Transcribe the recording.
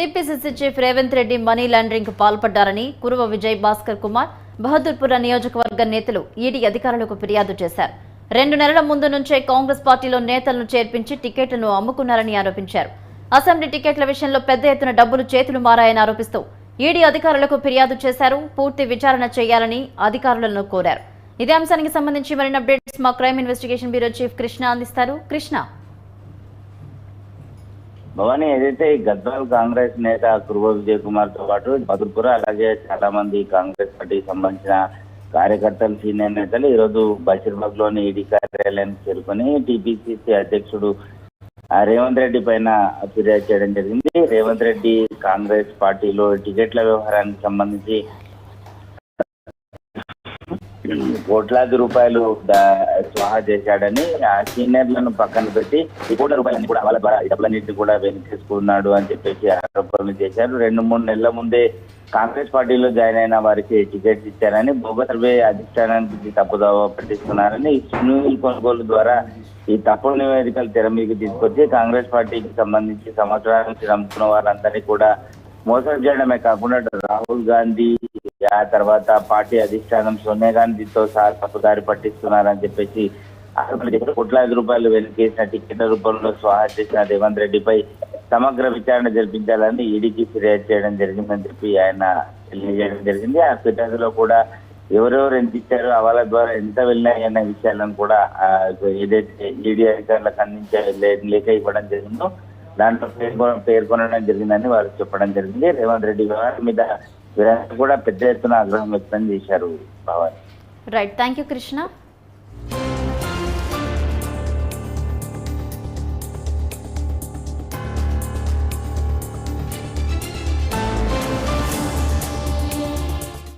TPCC chief Revanth Reddy money లాండరింగ్కు పాల్పడ్డారని కురువ విజయ్ భాస్కర్ కుమార్ బహదూర్పుర నియోజకవర్గ నేతలు ఈడీ అధికారులకు ఫిర్యాదు చేశారు. రెండు నెలల ముందు నుంచే కాంగ్రెస్ పార్టీలో నేతలను చేర్పించి టికెట్లను అమ్ముకున్నారని ఆరోపించారు. అసెంబ్లీ టికెట్ల విషయంలో పెద్ద ఎత్తున డబ్బులు చేతులు మారాయని ఆరోపిస్తూ ఈడీ అధికారులకు ఫిర్యాదు చేశారు పూర్తి విచారణ చేయాలని అధికారులను కోరారు. ఇదే అంశానికి సంబంధించి మరిన్ని అప్డేట్స్ మా crime investigation bureau chief Krishna అందిస్తారు. కృష్ణ. భవానీ ఏదైతే ఈ గద్వాల్ కాంగ్రెస్ నేత కురువ విజయ్ కుమార్తో పాటు మధుపుర అలాగే చాలా మంది కాంగ్రెస్ పార్టీకి సంబంధించిన కార్యకర్తలు సీనియర్ నేతలు ఈరోజు బషీర్బాగ్లోని ఈడీ కార్యాలయానికి చేరుకొని టీపీసీసీ అధ్యక్షుడు ఆ, రేవంత్ రెడ్డి పైన ఫిర్యాదు చేయడం జరిగింది. రేవంత్ రెడ్డి కాంగ్రెస్ పార్టీలో టికెట్ల వ్యవహారానికి సంబంధించి కోట్లాది రూపాయలు స్వాహా చేశాడని ఆ సీనియర్లను పక్కన పెట్టి ఈ కోట్ల రూపాయలన్నీ కూడా వాళ్ళ డబ్బులన్నింటినీ కూడా వెనకేసుకున్నాడు అని చెప్పేసి ఆరోపణలు చేశారు. రెండు మూడు నెలల ముందే కాంగ్రెస్ పార్టీలో జాయిన్ అయిన వారికి టికెట్స్ ఇచ్చారని బోగస్ అధిష్టానానికి తప్పుదావ పట్టిస్తున్నారని సునీల్ కొనుగోలు ద్వారా ఈ తప్పుడు నివేదికలు తెర మీకు తీసుకొచ్చి కాంగ్రెస్ పార్టీకి సంబంధించి సంవత్సరాల నుంచి నమ్ముతున్న వారందరినీ కూడా మోసం చేయడమే కాకుండా రాహుల్ గాంధీ ఆ తర్వాత పార్టీ అధిష్టానం సోనియా గాంధీతో సార్ తప్పుదారి పట్టిస్తున్నారని చెప్పేసి కోట్లాది రూపాయలు వెనుకేసిన టికెట్ల రూపంలో స్వాహా చేసిన రేవంత్ రెడ్డిపై సమగ్ర విచారణ జరిపించాలని ఈడీకి ఫిర్యాదు చేయడం జరిగిందని చెప్పి ఆయన తెలియజేయడం జరిగింది. ఆ ఫిర్యాదులో కూడా ఎవరెవరు ఎంత ఇచ్చారో వాళ్ళ ద్వారా ఎంత వెళ్ళినాయి అన్న విషయాలను కూడా ఏదైతే ఈడీ అధికారులకు అందించే లే- లేఖ ఇవ్వడం జరిగిందో దాంట్లో పేర్కొన పేర్కొనడం జరిగిందని వారు చెప్పడం జరిగింది. రేవంత్ రెడ్డి గారి మీద వీరంతా కూడా పెద్ద ఎత్తున ఆగ్రహం వ్యక్తం చేశారు Bhavani. Right thank you Krishna